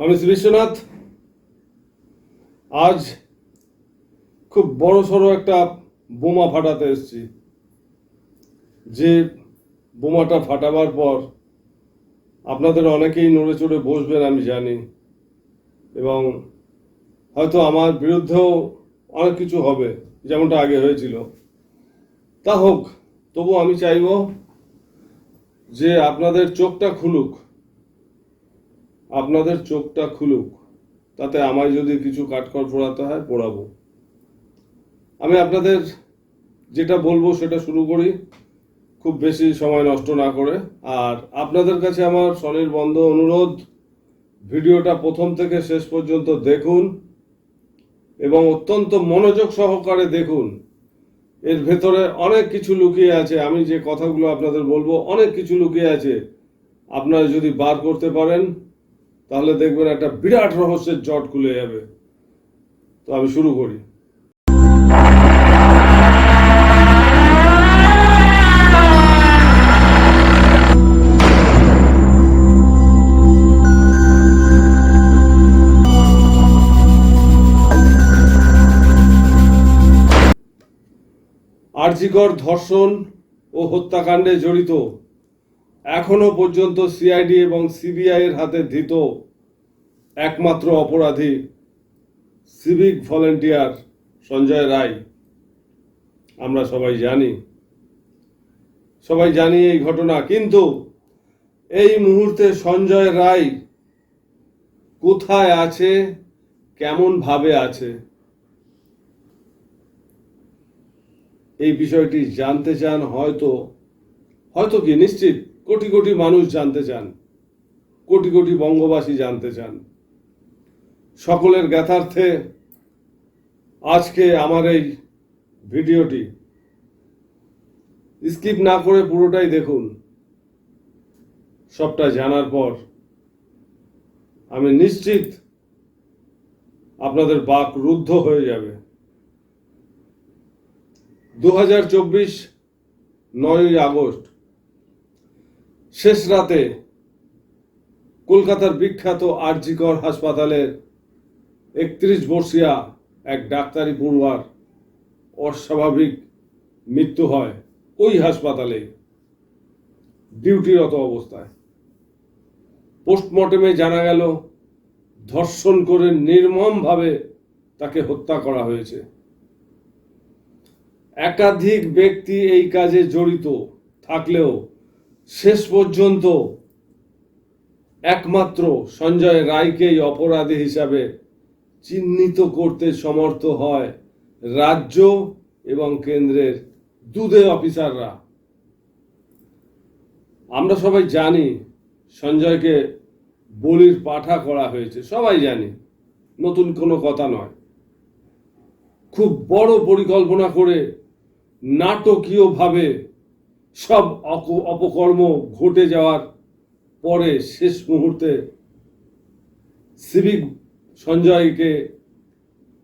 আমি শ্রী বিশ্বনাথ। আজ খুব বড় সড়ো একটা বোমা ফাটাতে এসেছি। যে বোমাটা ফাটাবার পর আপনাদের অনেকেই নড়ে চড়ে বসবেন, আমি জানি। এবং হয়তো আমার বিরুদ্ধেও অনেক কিছু হবে, যেমনটা আগে হয়েছিল। তা হোক তবু আমি চাইব যে আপনাদের চোখটা খুলুক। আপনাদের চোখটা খুলুক, তাতে আমায় যদি কিছু কাঠখড় পোড়াতে হয়, পোড়াবো। আমি আপনাদের যেটা বলব সেটা শুরু করি, খুব বেশি সময় নষ্ট না করে। আর আপনাদের কাছে আমার স্বনির্বন্ধ অনুরোধ, ভিডিওটা প্রথম থেকে শেষ পর্যন্ত দেখুন এবং অত্যন্ত মনোযোগ সহকারে দেখুন। এর ভেতরে অনেক কিছু লুকিয়ে আছে, আমি যে কথাগুলো আপনাদের বলব, অনেক কিছু লুকিয়ে আছে। আপনারা যদি বার করতে পারেন তাহলে দেখবেন একটা বিরাট রহস্যের জট খুলে যাবে। তো আমি শুরু করি। আরজিকর ধর্ষণ ও হত্যাকাণ্ডে জড়িত এখনও পর্যন্ত সিআইডি এবং সিবিআই এর হাতে ধৃত একমাত্র অপরাধী সিভিক ভলেন্টিয়ার সঞ্জয় রায়। আমরা সবাই জানি। সবাই জানি এই ঘটনা, কিন্তু এই মুহূর্তে সঞ্জয় রায় কোথায় আছে, কেমন ভাবে আছে, এই বিষয়টি জানতে চান হয়তো হয়তো কি, নিশ্চিত? কোটি কোটি মানুষ জানতে চান, কোটি কোটি বঙ্গবাসী জানতে চান। সকলের জ্ঞাতার্থে আজকে আমার এই ভিডিওটি। স্কিপ না করে পুরোটাই দেখুন। সবটা জানার পর আমি নিশ্চিত আপনাদের বাক রুদ্ধ হয়ে যাবে। দু হাজার চব্বিশ নয়ই আগস্ট শেষ রাতে কলকাতার বিখ্যাত আরজিকর হাসপাতালের একত্রিশ বর্ষিয়া এক ডাক্তারি পড়ুয়ার অস্বাভাবিক মৃত্যু হয় ওই হাসপাতালে। ডিউটিরত অবস্থায়। পোস্টমর্টেমে জানা গেল, ধর্ষণ করে নির্মমভাবে তাকে হত্যা করা হয়েছে। একাধিক ব্যক্তি এই কাজে জড়িত থাকলেও শেষ পর্যন্ত একমাত্র সঞ্জয় রায়কেই অপরাধী হিসাবে চিহ্নিত করতে সমর্থ হয় রাজ্য এবং কেন্দ্রের দুধে অফিসাররা। আমরা সবাই জানি সঞ্জয়কে বলির পাঠা করা হয়েছে, সবাই জানি, নতুন কোনো কথা নয়। খুব বড় পরিকল্পনা করে নাটকীয়ভাবে সব অপকর্ম ঘটে যাওয়ার পরে শেষ মুহূর্তে সিভিক সঞ্জয়কে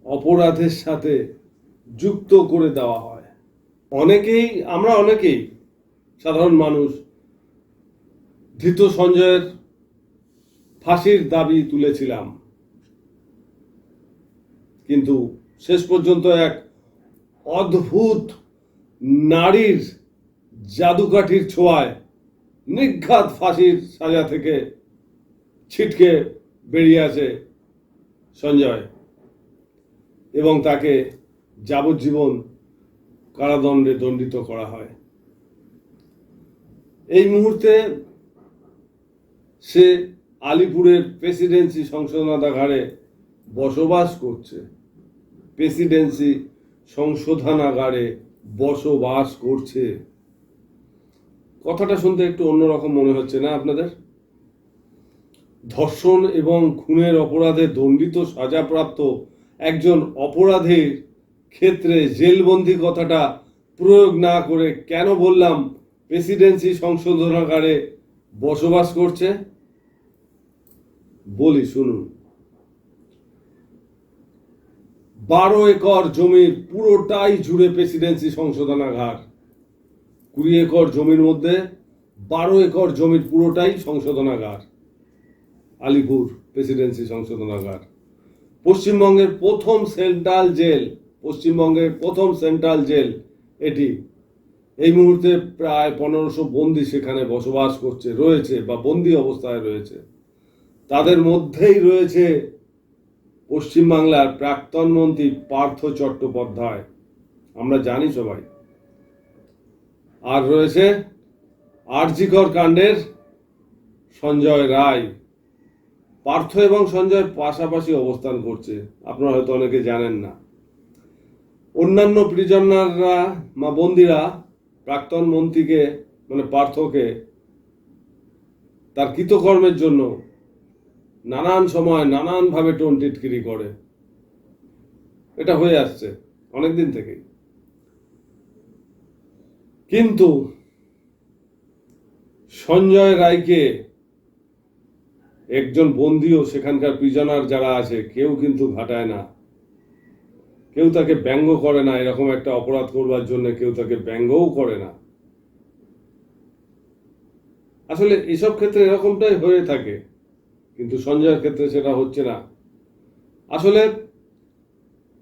অপরাধের সাথে যুক্ত করে দেওয়া হয়। অনেকেই, আমরা অনেকেই সাধারণ মানুষ, ধৃত সঞ্জয়ের ফাঁসির দাবি তুলেছিলাম। কিন্তু শেষ পর্যন্ত এক অদ্ভুত নারীর জাদুকাঠির ছোঁয়ায় নিঘাত ফাঁসির সাজা থেকে ছিটকে বেরিয়ে আসে সঞ্জয় এবং তাকে যাবজ্জীবন কারাদণ্ডে দণ্ডিত করা হয়। এই মুহূর্তে সে আলিপুরের প্রেসিডেন্সি সংশোধনাগারে বসবাস করছে। প্রেসিডেন্সি সংশোধনাগারে বসবাস করছে। কথাটা শুনতে একটু অন্যরকম মনে হচ্ছে, না আপনাদের? ধর্ষণ এবং খুনের অপরাধে দণ্ডিত সাজাপ্রাপ্ত একজন অপরাধীর ক্ষেত্রে জেলবন্দি কথাটা প্রয়োগ না করে কেন বললাম প্রেসিডেন্সি সংশোধনাগারে বসবাস করছে? বলি, শুনুন। বারো একর জমির পুরোটাই জুড়ে প্রেসিডেন্সি সংশোধনাগার। কুড়ি একর জমির মধ্যে বারো একর জমির পুরোটাই সংশোধনাগার, আলিপুর প্রেসিডেন্সি সংশোধনাগার। পশ্চিমবঙ্গের প্রথম সেন্ট্রাল জেল, পশ্চিমবঙ্গের প্রথম সেন্ট্রাল জেল এটি। এই মুহূর্তে প্রায় পনেরোশো বন্দি সেখানে বসবাস করছে, রয়েছে বা বন্দি অবস্থায় রয়েছে। তাদের মধ্যেই রয়েছে পশ্চিমবাংলার প্রাক্তন মন্ত্রী পার্থ চট্টোপাধ্যায়। আমরা জানি সবাই। আর রয়েছে আরজিকর কাণ্ডের সঞ্জয় রায়। পার্থ এবং সঞ্জয় পাশাপাশি অবস্থান করছে আপনারা হয়তো অনেকে জানেন না। অন্যান্য প্রিজনাররা বা বন্দিরা প্রাক্তন মন্ত্রীকে মানে পার্থকে তার কৃতকর্মের জন্য নানান সময় নানানভাবে টোন টিটকিরি করে। এটা হয়ে আসছে অনেকদিন থেকেই। কিন্তু সঞ্জয় রায়কে একজন বন্দিও সেখানকার প্রিজনার যারা আছে, কেউ কিন্তু ঘাটায় না। কেউ তাকে ব্যঙ্গ করে না, এরকম একটা অপরাধ করবার জন্য কেউ তাকে ব্যঙ্গও করে না। আসলে এসব ক্ষেত্রে এরকমটাই হয়ে থাকে, কিন্তু সঞ্জয়ের ক্ষেত্রে সেটা হচ্ছে না। আসলে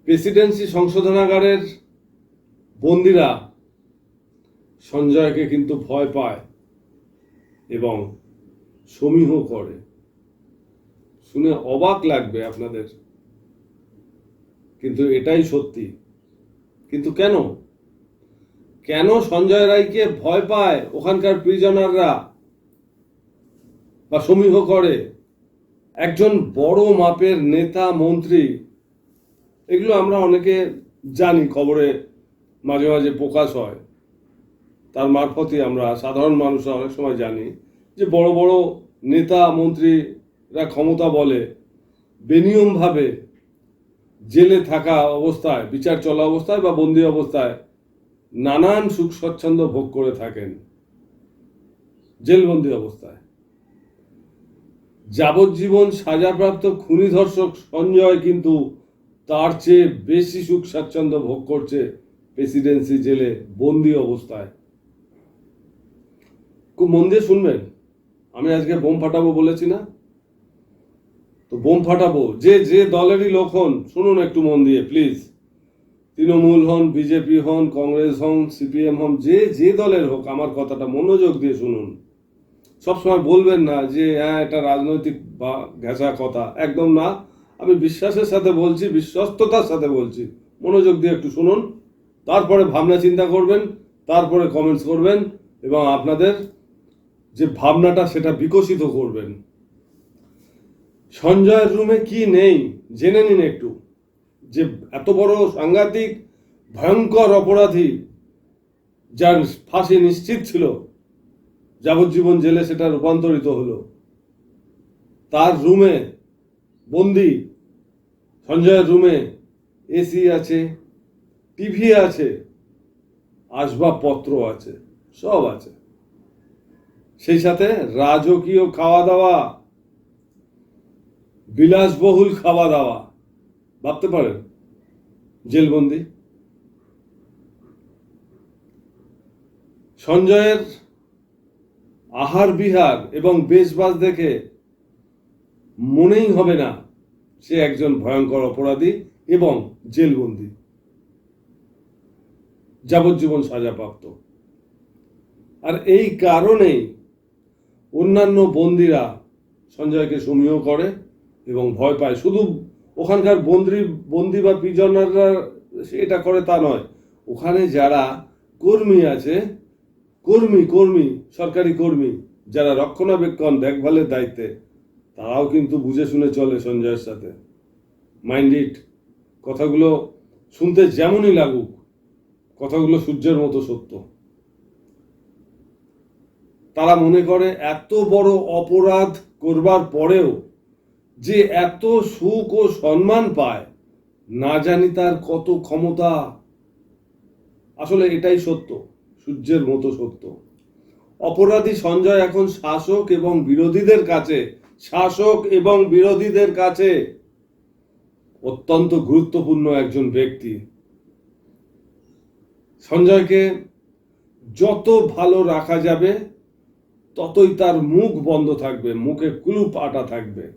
প্রেসিডেন্সি সংশোধনাগারের বন্দিরা সঞ্জয়কে কিন্তু ভয় পায় এবং সমীহ করে। শুনে অবাক লাগবে আপনাদের। কিন্তু এটাই সত্যি। কিন্তু কেন? কেন সঞ্জয় রায়কে ভয় পায় ওখানকার প্রিজনাররা বা সমীহ করে? একজন বড় মাপের নেতা, মন্ত্রী, এগুলো আমরা অনেকে জানি, খবরে মাঝে মাঝে প্রকাশ হয়। তার মারফতই আমরা সাধারণ মানুষরা অনেক সময় জানি যে বড় বড় নেতা মন্ত্রীরা ক্ষমতা বলে বেনিয়মভাবে জেলে থাকা অবস্থায়, বিচার চলা অবস্থায় বা বন্দি অবস্থায় নানান সুখ স্বচ্ছন্দ ভোগ করে থাকেন জেলবন্দি অবস্থায়। যাবজ্জীবন সাজাপ্রাপ্ত খুনি ধর্ষক সঞ্জয় কিন্তু তার চেয়ে বেশি সুখ স্বাচ্ছন্দ্য ভোগ করছে প্রেসিডেন্সি জেলে বন্দি অবস্থায়। খুব মন দিয়ে শুনবেন। আমি আজকে বোম ফাটাবো বলেছি না? তো বোম ফাটাবো। যে যে দলেরই লোক হন, শুনুন একটু মন দিয়ে প্লিজ তৃণমূল হন বিজেপি হন, কংগ্রেস হন সিপিএম হন, যে যে দলের হোক, আমার কথাটা মনোযোগ দিয়ে শুনুন। সবসময় বলবেন না যে হ্যাঁ এটা রাজনৈতিক বা ঘেঁচা কথা। একদম না। আমি বিশ্বাসের সাথে বলছি, বিশ্বস্ততার সাথে বলছি। মনোযোগ দিয়ে একটু শুনুন। তারপরে ভাবনা চিন্তা করবেন, তারপরে কমেন্টস করবেন এবং আপনাদের যে ভাবনাটা সেটা বিকশিত করবেন। সঞ্জয়ের রুমে কি নেই, জেনে নিন একটু। যে এত বড় সাংঘাতিক, ভয়ঙ্কর অপরাধী, যার ফাঁসি নিশ্চিত ছিল, যাবজ্জীবন জেলে সেটা রূপান্তরিত হলো। তার রুমে বন্দি, সঞ্জয়ের রুমে এসি আছে টিভি আছে, আসবাবপত্র আছে, সব আছে। সেই সাথে রাজকীয় খাওয়া দাওয়া বিলাসবহুল খাওয়া দাওয়া ভাবতে পারেন, জেলবন্দি। সঞ্জয়ের আহার বিহার এবং বেশবাস দেখে মনেই হবে না সে একজন ভয়ঙ্কর অপরাধী এবং জেলবন্দি, যাবজ্জীবন সাজাপ্রাপ্ত। আর এই কারণেই অন্যান্য বন্দিরা সঞ্জয়কে সমীহ করে এবং ভয় পায়। শুধু ওখানকার বন্দি বন্দি বা প্রিজনাররা এটা করে তা নয়। ওখানে যারা কর্মী আছে, কর্মী কর্মী, সরকারি কর্মী, যারা রক্ষণাবেক্ষণ দেখভালের দায়িত্বে, তারাও কিন্তু বুঝে শুনে চলে সঞ্জয়ের সাথে। মাইন্ড ইট কথাগুলো শুনতে যেমনই লাগুক, কথাগুলো সূর্যের মতো সত্য। তারা মনে করে এত বড় অপরাধ করবার পরেও যে এত সুখ ও সম্মান পায়, না জানি তার কত ক্ষমতা। আসলে এটাই সত্য, সূর্যের মতো সত্য। অপরাধী সঞ্জয় এখন শাসক এবং বিরোধীদের কাছে, শাসক এবং বিরোধীদের কাছে অত্যন্ত গুরুত্বপূর্ণ একজন ব্যক্তি। সঞ্জয়কে যত ভালো রাখা যাবে ততই তার মুখ বন্ধ থাকবে, মুখে কুলুপ আটা থাকবে।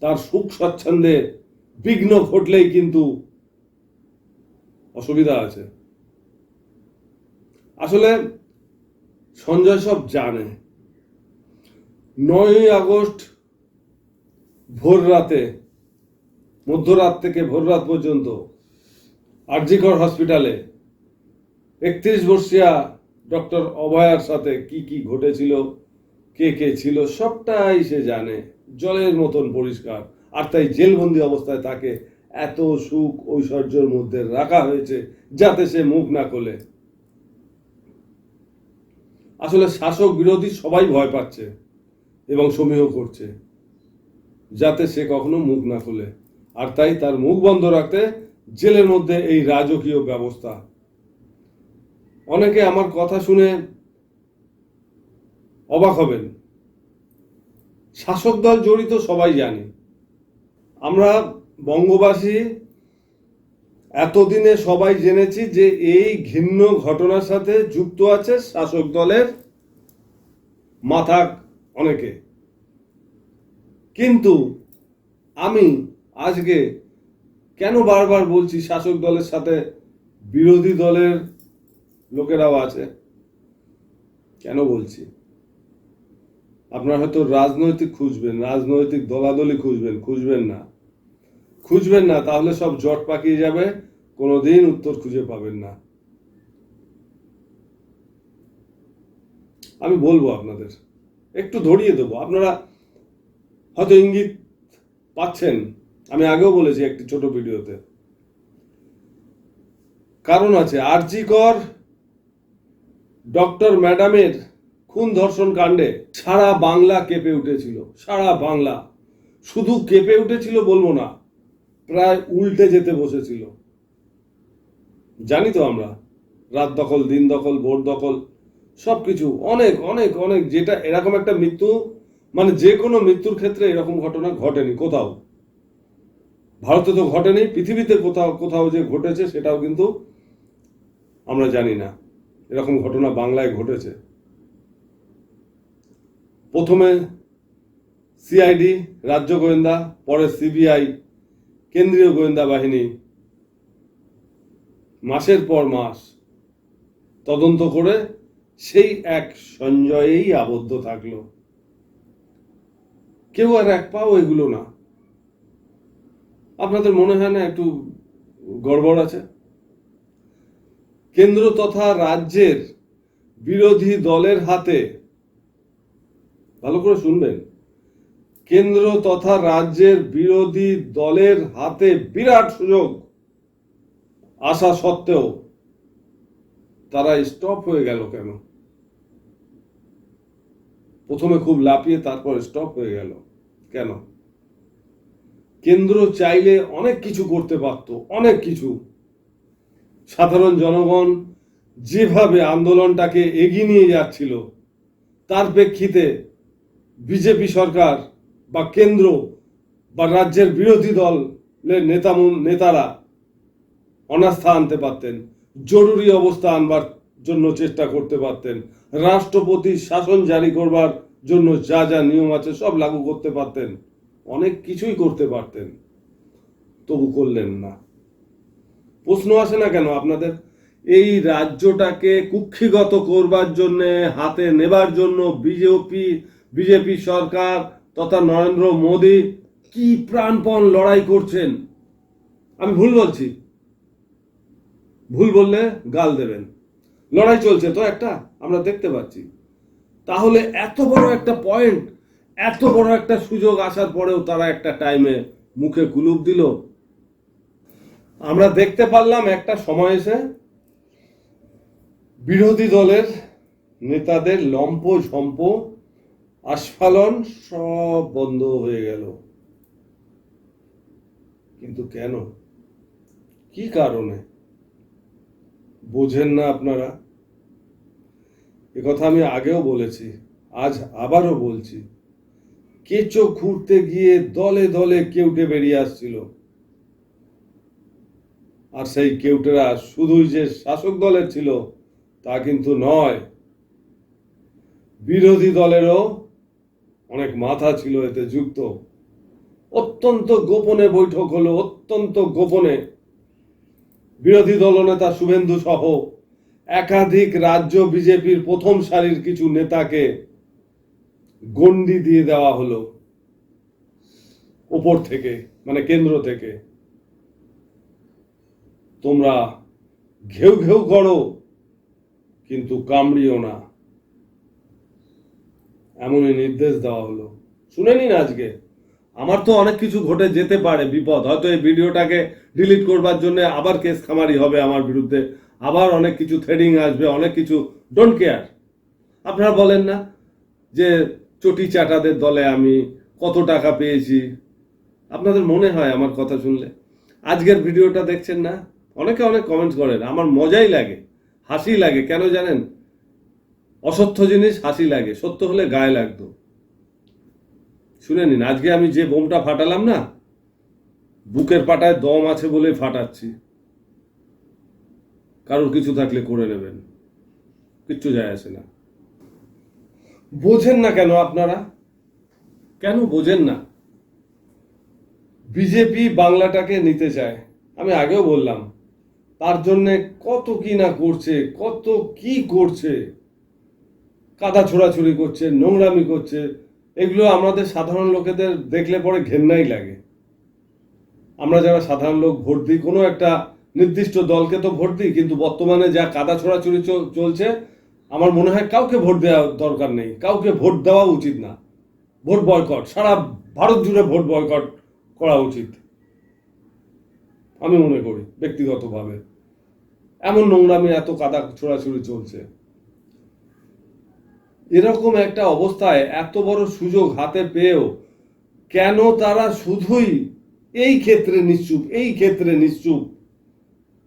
তার সুখ স্বচ্ছন্দে বিঘ্ন ঘটলেই কিন্তু অসুবিধা আছে। আসলে সঞ্জয় সব জানে। নয়ই আগস্ট ভোর রাতে, মধ্যরাত থেকে ভোর রাত পর্যন্ত আরজিকর হসপিটালে একত্রিশ বর্ষিয়া ডক্টর অভয়ার সাথে কি কি ঘটেছিল, কে কে ছিল, সবটাই সে জানে। জলের মতন পরিষ্কার। আর তাই জেলবন্দি অবস্থায় তাকে এত সুখ ঐশ্বর্যের মধ্যে রাখা হয়েছে যাতে সে মুখ না খোলে। আসলে শাসক বিরোধী সবাই ভয় পাচ্ছে এবং সমীহ করছে যাতে সে কখনো মুখ না খোলে। আর তাই তার মুখ বন্ধ রাখতে জেলের মধ্যে এই রাজকীয় ব্যবস্থা অনেকে আমার কথা শুনে অবাক হবেন। শাসক দল জড়িত সবাই জানি। আমরা বঙ্গবাসী, এতদিনে সবাই জেনেছি যে এই ঘিন্ন ঘটনার সাথে যুক্ত আছে শাসক দলের মাথা অনেকে। কিন্তু আমি আজকে কেন বারবার বলছি শাসক দলের সাথে বিরোধী দলের লোকেরাও আছে কেন বলছি? আপনার হয়তো রাজনৈতিক খুঁজবেন, রাজনৈতিক দলাদলি খুঁজবেন খুঁজবেন না। খুঁজবেন না, তাহলে সব জট পাকিয়ে যাবে, কোনোদিন উত্তর খুঁজে পাবেন না। আমি বলব আপনাদের, একটু ধরিয়ে দেবো। আপনারা হয়তো ইঙ্গিত পাচ্ছেন, আমি আগেও বলেছি একটি ছোট ভিডিওতে। কারণ আছে, আরজি কর ডক্টর ম্যাডামের খুন ধর্ষণ কাণ্ডে সারা বাংলা কেঁপে উঠেছিল, সারা বাংলা। শুধু কেঁপে উঠেছিল বলব না, প্রায় উল্টে যেতে বসেছিল। জানি তো আমরা, রাত দখল, দিন দখল, ভোর দখল সব কিছু অনেক অনেক অনেক, যেটা এরকম একটা মৃত্যু মানে যে কোনো মৃত্যুর ক্ষেত্রে এরকম ঘটনা ঘটেনি কোথাও। ভারতে তো ঘটেনি, পৃথিবীতে কোথাও কোথাও যে ঘটেছে সেটাও কিন্তু আমরা জানি না। এরকম ঘটনা বাংলায় ঘটেছে। প্রথমে সিআইডি রাজ্য গোয়েন্দা, পরে সিবিআই কেন্দ্রীয় গোয়েন্দা বাহিনী মাসের পর মাস তদন্ত করে সেই এক সঞ্জয়েই আবদ্ধ থাকল। কেউ আর এক পাও এগুলো না। আপনাদের মনে হয় না একটু গড়বড় আছে? কেন্দ্র তথা রাজ্যের বিরোধী দলের হাতে, ভালো করে শুনবেন, কেন্দ্র তথা রাজ্যের বিরোধী দলের হাতে বিরাট সুযোগ আসা সত্ত্বেও তারা স্টপ হয়ে গেল কেন? প্রথমে খুব লাপিয়ে তারপর স্টপ হয়ে গেল কেন? কেন্দ্র চাইলে অনেক কিছু করতে পারত, অনেক কিছু। সাধারণ জনগণ যেভাবে আন্দোলনটাকে এগিয়ে নিয়ে যাচ্ছিল, তার প্রেক্ষিতে বিজেপি সরকার বা কেন্দ্র বা রাজ্যের বিরোধী দলের নেতা নেতারা অনাস্থা আনতে পারতেন, জরুরি অবস্থা আনবার জন্য চেষ্টা করতে পারতেন, রাষ্ট্রপতি শাসন জারি করবার জন্য যা যা নিয়ম আছে সব লাগু করতে পারতেন, অনেক কিছুই করতে পারতেন, তবু করলেন না। প্রশ্ন আসে না কেন? আপনাদের এই রাজ্যটাকে কুক্ষিগত করবার জন্য, হাতে নেবার জন্য বিজেপি বিজেপি সরকার তথা নরেন্দ্র মোদী কি প্রাণপণ লড়াই করছেন? আমি ভুল বলছি? ভুল বললে গাল দেবেন। লড়াই চলছে তো একটা, আমরা দেখতে পাচ্ছি। তাহলে এত বড় একটা পয়েন্ট এত বড় একটা সুযোগ আসার পরেও তারা একটা টাইমে মুখে কুলুপ দিল। আমরা দেখতে পারলাম একটা সময় এসে বিরোধী দলের নেতাদের লম্প ঝম্প আস্ফালন সব বন্ধ হয়ে গেল। কিন্তু কেন? কি কারণে? বোঝেন না আপনারা। কথা আমি আগেও বলেছি, আজ আবারও বলছি। কেঁচো ঘুরতে গিয়ে দলে দলে কেউটে বেরিয়ে আসছিল? আর সেই কেউটেরা শুধুই যে শাসক দলের ছিল, তা কিন্তু নয়। বিরোধী দলেরও অনেক মাথা ছিল এতে যুক্ত। অত্যন্ত গোপনে বৈঠক হলো, অত্যন্ত গোপনে। বিরোধী দলনেতা শুভেন্দু সহ একাধিক রাজ্য বিজেপির প্রথম সারির কিছু নেতাকে গণ্ডি দিয়ে দেওয়া হলো। ওপর থেকে মানে কেন্দ্র থেকে। তোমরা ঘেউ ঘেউ করো, কিন্তু কামড়িও না। এমনই নির্দেশ দেওয়া হলো। শুনে নিন আজকে। আমার তো অনেক কিছু ঘটে যেতে পারে, বিপদ। হয়তো এই ভিডিওটাকে ডিলিট করবার জন্য আবার কেস খামারি হবে আমার বিরুদ্ধে। আবার অনেক কিছু থ্রেডিং আসবে, অনেক কিছু ডোন্ট কেয়ার আপনারা বলেন না যে চটি চাটাদের দলে আমি কত টাকা পেয়েছি। আপনাদের মনে হয় আমার কথা শুনলে? আজকের ভিডিওটা দেখছেন না? অনেকে অনেক কমেন্টস করেন, আমার মজাই লাগে, হাসি লাগে, কেন জানেন? অসত্য জিনিস হাসি লাগে, সত্য হলে গায়ে লাগতো। শুনে নিন, আজকে আমি যে বোমটা ফাটালাম না, বুকের পাটায় দম আছে বলে ফাটাচ্ছি। কারোর কিছু থাকলে করে নেবেন, কিচ্ছু যায় আসে না। বোঝেন না কেন আপনারা? কেন বোঝেন না? বিজেপি বাংলাটাকে নিতে চায়, আমি আগেও বললাম তার জন্যে কত কি না করছে, কত কি করছে, কাদা ছোড়াছুড়ি করছে, নোংরামি করছে, এগুলো আমাদের সাধারণ লোকেদের দেখলে পরে ঘেন্নাই লাগে। আমরা যারা সাধারণ লোক, ভোট দিই, কোনো একটা নির্দিষ্ট দলকে তো ভোট দিই, কিন্তু বর্তমানে যা কাদা ছোড়াছুড়ি চল- চলছে, আমার মনে হয় কাউকে ভোট দেওয়া দরকার নেই, কাউকে ভোট দেওয়া উচিত না। ভোট বয়কট, সারা ভারত জুড়ে ভোট বয়কট করা উচিত। আমি মনে করি, ব্যক্তিগতভাবে। এমন নোংরামি, এত কাদা ছোড়াছুড়ি চলছে। এরকম একটা অবস্থায় এত বড় সুযোগ হাতে পেয়েও কেন তারা শুধুই এই ক্ষেত্রে নিশ্চুপ, এই ক্ষেত্রে নিশ্চুপ?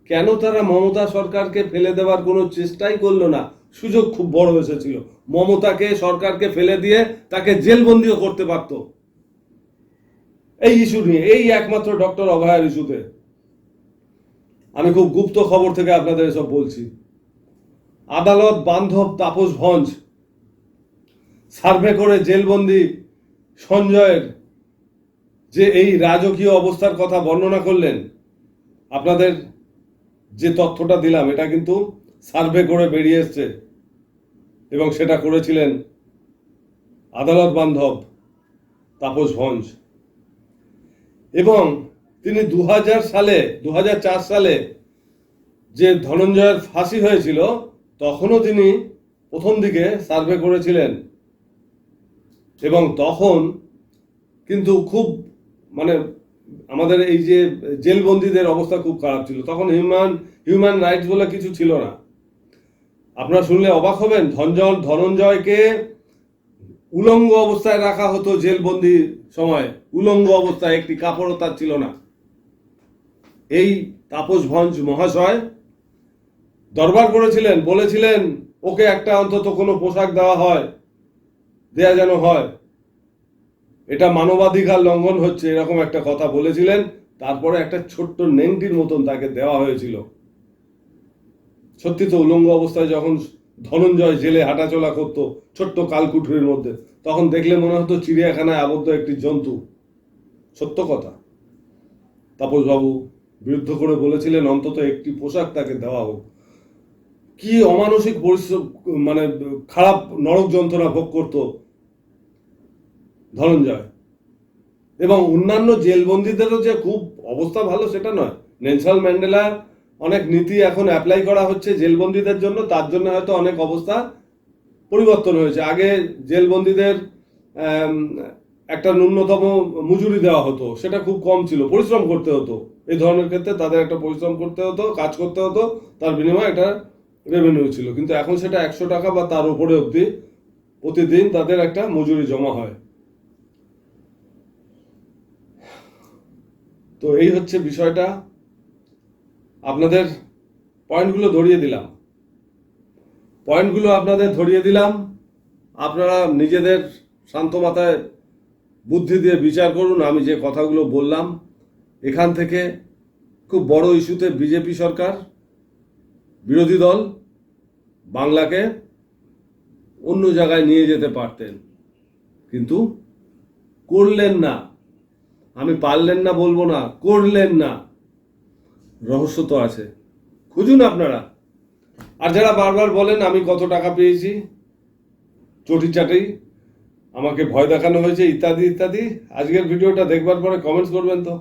কেন তারা মমতা সরকারকে ফেলে দেওয়ার কোনো চেষ্টাই করল না? সুযোগ খুব বড় এসেছিল। মমতাকে সরকারকে ফেলে দিয়ে তাকে জেলবন্দিও করতে পারত। এই ইস্যু নিয়ে, এই একমাত্র ডক্টর অভয়ার ইস্যুতে আমি খুব গুপ্ত খবর থেকে আপনাদের এসব বলছি। আদালত বান্ধব তাপস ভঞ্জ সার্ভে করে জেলবন্দি সঞ্জয়ের যে এই রাজকীয় অবস্থার কথা বর্ণনা করলেন, আপনাদের যে তথ্যটা দিলাম, এটা কিন্তু সার্ভে করে বেরিয়ে এসছে এবং সেটা করেছিলেন আদালত বান্ধব তাপস ভঞ্জ। এবং তিনি দু হাজার সালে দু হাজার চার সালে যে ধনঞ্জয়ের ফাঁসি হয়েছিল, তখনও তিনি প্রথম দিকে সার্ভে করেছিলেন। এবং তখন কিন্তু খুব মানে আমাদের এই যে জেলবন্দীদের অবস্থা খুব খারাপ ছিল। তখন হিউম্যান হিউম্যান রাইটস বলে কিছু ছিল না। আপনারা শুনলে অবাক হবেন, ধনঞ্জয়, ধনঞ্জয়কে উলঙ্গ অবস্থায় রাখা হতো জেলবন্দি সময়। উলঙ্গ অবস্থায় একটি কাপড়ও তার ছিল না। এই তাপস ভঞ্জ মহাশয় দরবার করেছিলেন, বলেছিলেন, ওকে একটা অন্তত কোনো পোশাক দেওয়া হয়, দেয়া যেন হয়। এটা মানবাধিকার লঙ্ঘন হচ্ছে, এরকম একটা কথা বলেছিলেন। তারপরে একটা ছোট্ট নেংটির মতন তাকে দেওয়া হয়েছিল। সত্যি তো উলঙ্গ অবস্থায় যখন ধনঞ্জয় জেলে হাঁটাচলা করতো, ছোট্ট কালকুঠুরির মধ্যে, তখন দেখলে মনে হতো চিড়িয়াখানায় আবদ্ধ একটি জন্তু। সত্য কথা। তাপসবাবু বিরুদ্ধ করে বলেছিলেন, অন্তত একটি পোশাক তাকে দেওয়া হোক। কি অমানসিক পরিশ্রম মানে খারাপ নরক যন্ত্রণা ভোগ করত ধনঞ্জয় এবং অন্যান্য জেলবন্দীদেরও যে খুব অবস্থা ভালো সেটা নয়। নেলসন ম্যান্ডেলা অনেক নীতি এখন অ্যাপ্লাই করা হচ্ছে জেলবন্দীদের জন্য, তার জন্য হয়তো অনেক অবস্থা পরিবর্তন হয়েছে। আগে জেলবন্দীদের একটা ন্যূনতম মজুরি দেওয়া হতো, সেটা খুব কম ছিল, পরিশ্রম করতে হতো। এই ধরনের ক্ষেত্রে তাদের একটা পরিশ্রম করতে হতো, কাজ করতে হতো, তার বিনিময়ে একটা রেভিনিউ ছিল। কিন্তু এখন সেটা একশো টাকা বা তার উপরে অবধি প্রতিদিন তাদের একটা মজুরি জমা হয়। তো এই হচ্ছে বিষয়টা। আপনাদের পয়েন্টগুলো ধরিয়ে দিলাম। পয়েন্টগুলো আপনাদের ধরিয়ে দিলাম। আপনারা নিজেদের শান্ত মাথায় বুদ্ধি দিয়ে বিচার করুন, আমি যে কথাগুলো বললাম। এখান থেকে খুব বড় ইস্যুতে বিজেপি সরকার, বিরোধী দল বাংলাকে অন্য জায়গায় নিয়ে যেতে পারতেন। কিন্তু করলেন না। আমি পারলেন না বলব না, করলেন না। রহস্য তো আছে। খুঁজুন আপনারা। আর যারা বারবার বলেন, আমি কত টাকা পেয়েছি চটি চাটি আমাকে ভয় দেখানো হয়েছে, ইত্যাদি ইত্যাদি, আজকের ভিডিওটা দেখবার পরে কমেন্টস করবেন তো।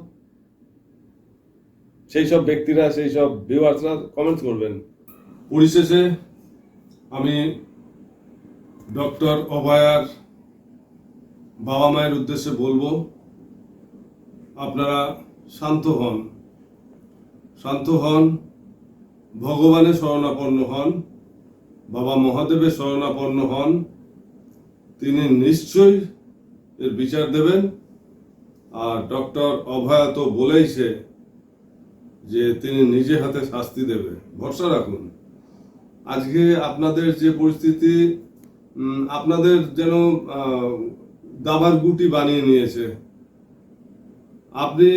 সেই সব ব্যক্তিরা, সেই সব ভিউয়ার্সরা কমেন্টস করবেন। পরিশেষে আমি ডক্টর অভয়ার বাবা মায়ের উদ্দেশ্যে বলব, আপনারা শান্ত হন। শান্ত হন, ভগবানের শরণাপন্ন হন, বাবা মহাদেবের শরণাপন্ন হন, তিনি নিশ্চয়ই এর বিচার দেবেন। আর ডক্টর অভয়া তো বলেইছে যে তিনি নিজে হাতে শাস্তি দেবে ভরসা রাখুন। আজকে আপনাদের যে পরিস্থিতি আপনাদের যেন দাবার গুটি বানিয়ে নিয়েছে। আপনি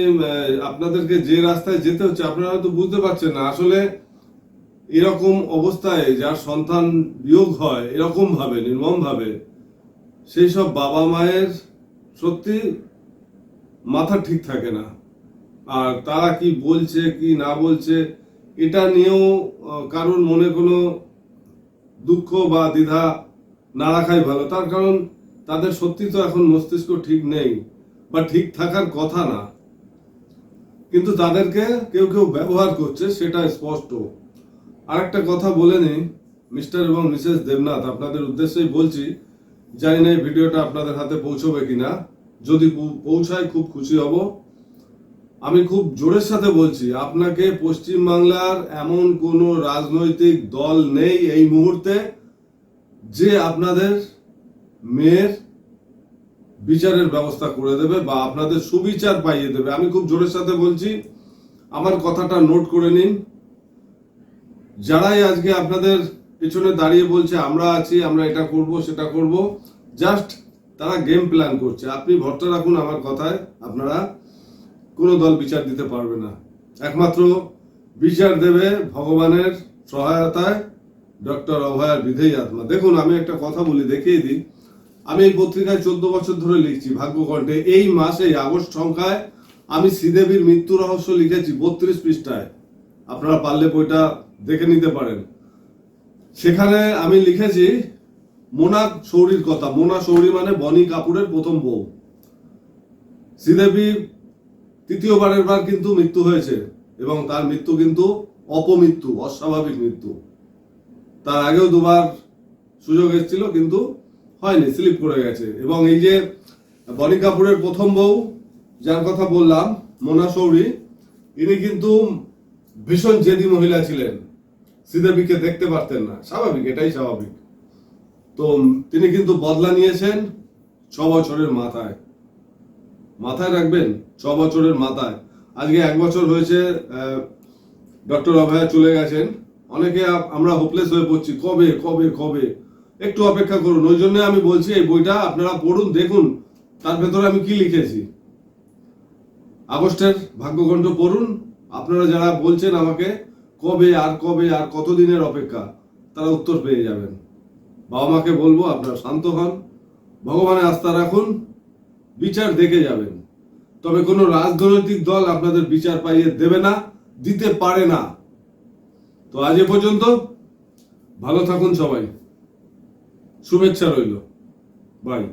আপনাদেরকে যে রাস্তায় যেতে হচ্ছে, আপনারা হয়তো বুঝতে পারছেন না। আসলে এরকম অবস্থায় যার সন্তান বিয়োগ হয় এরকম ভাবে নির্মম ভাবে সেই সব বাবা মায়ের সত্যি মাথা ঠিক থাকে না। আর তারা কি বলছে, কি না বলছে, এটা নিয়েও কারোর মনে কোনো দুঃখ বা দ্বিধা না রাখাই ভালো। তার কারণ তাদের সত্যি তো এখন মস্তিষ্ক ঠিক নেই বা ঠিক থাকার কথা না। কিন্তু তাদেরকে কেউ কেউ ব্যবহার করছে, সেটা স্পষ্ট। আরেকটা কথা বলে নিই, মিস্টার এবং মিসেস দেবনাথ, আপনাদের উদ্দেশ্যেই বলছি, জানি না এই ভিডিওটা আপনাদের হাতে পৌঁছবে কিনা। যদি পৌঁছায় খুব খুশি হব। আমি খুব জোরের সাথে বলছি, আপনাকে পশ্চিম বাংলার এমন কোনো রাজনৈতিক দল নেই এই মুহূর্তে যে আপনাদের মেয়ের বিচারের ব্যবস্থা করে দেবে বা আপনাদের সুবিচার পাইয়ে দেবে। আমি খুব জোরের সাথে বলছি, আমার কথাটা নোট করে নিন। যারাই আজকে আপনাদের পিছনে দাঁড়িয়ে বলছে, আমরা আছি, আমরা এটা করব, সেটা করব, জাস্ট তারা গেম প্ল্যান করছে। আপনি ভরসা রাখুন আমার কথায়, আপনারা কোনো দল বিচার দিতে পারবে না। একমাত্র বিচার দেবে ভগবানের সহায়তায় ডক্টর অভয়ার বিধেয়ী আত্মা। দেখুন, আমি একটা কথা বলি, দেখিয়ে দিই। আমি এই পত্রিকায় চোদ্দ বছর ধরে লিখছি ভাগ্যকণ্ঠে। এই মাসে আগস্ট সংখ্যায় আমি শ্রীদেবীর মৃত্যু রহস্য লিখেছি বত্রিশ পৃষ্ঠায়। আপনারা পারলে বইটা দেখে নিতে পারেন। সেখানে আমি লিখেছি, মোনা সৌরির কথা। মোনা সৌরি মানে বনি কাপুরের প্রথম বউ। শ্রীদেবী তৃতীয়বারের বার কিন্তু মৃত্যু হয়েছে এবং তার মৃত্যু কিন্তু অপমৃত্যু, অস্বাভাবিক মৃত্যু। তার আগেও দুবার সুযোগ এসেছিল কিন্তু হয়নি, স্লিপ করে গেছে। এবং এই যে বনি কাপুরের প্রথম বউ, যার কথা বললাম, মোনা সৌরি ইনি কিন্তু ভীষণ জেদি মহিলা ছিলেন। শ্রীদেবীকে দেখতে পারতেন না। স্বাভাবিক, এটাই স্বাভাবিক। তো তিনি কিন্তু বদলা নিয়েছেন ছ বছরের মাথায়। মাথায় রাখবেন, ছ বছরের মাথায়। আজকে এক বছর হয়েছে ডক্টর অভয়া চলে গেছেন। অনেকে আমরা হোপলেস হয়ে পড়ছি, কবে কবে কবে? একটু অপেক্ষা করুন, ওই জন্য আমি বলছি, এই বইটা আপনারা পড়ুন, দেখুন, তার ভেতরে আমি কি লিখেছি। আগস্টের ভাগ্যকণ্ঠ পড়ুন, আপনারা যারা বলছেন আমাকে, কবে, আর কবে, আর কতদিনের অপেক্ষা, তারা উত্তর পেয়ে যাবেন। বাবা মাকে বলব, আপনারা শান্ত হন ভগবানে আস্থা রাখুন। বিচার দেখে যাবেন। তবে কোনো রাজনৈতিক দল আপনাদের বিচার পাইয়ে দেবে না, দিতে পারে না। তো আজ এ পর্যন্ত ভালো থাকুন সবাই। শুভেচ্ছা রইল। বাই।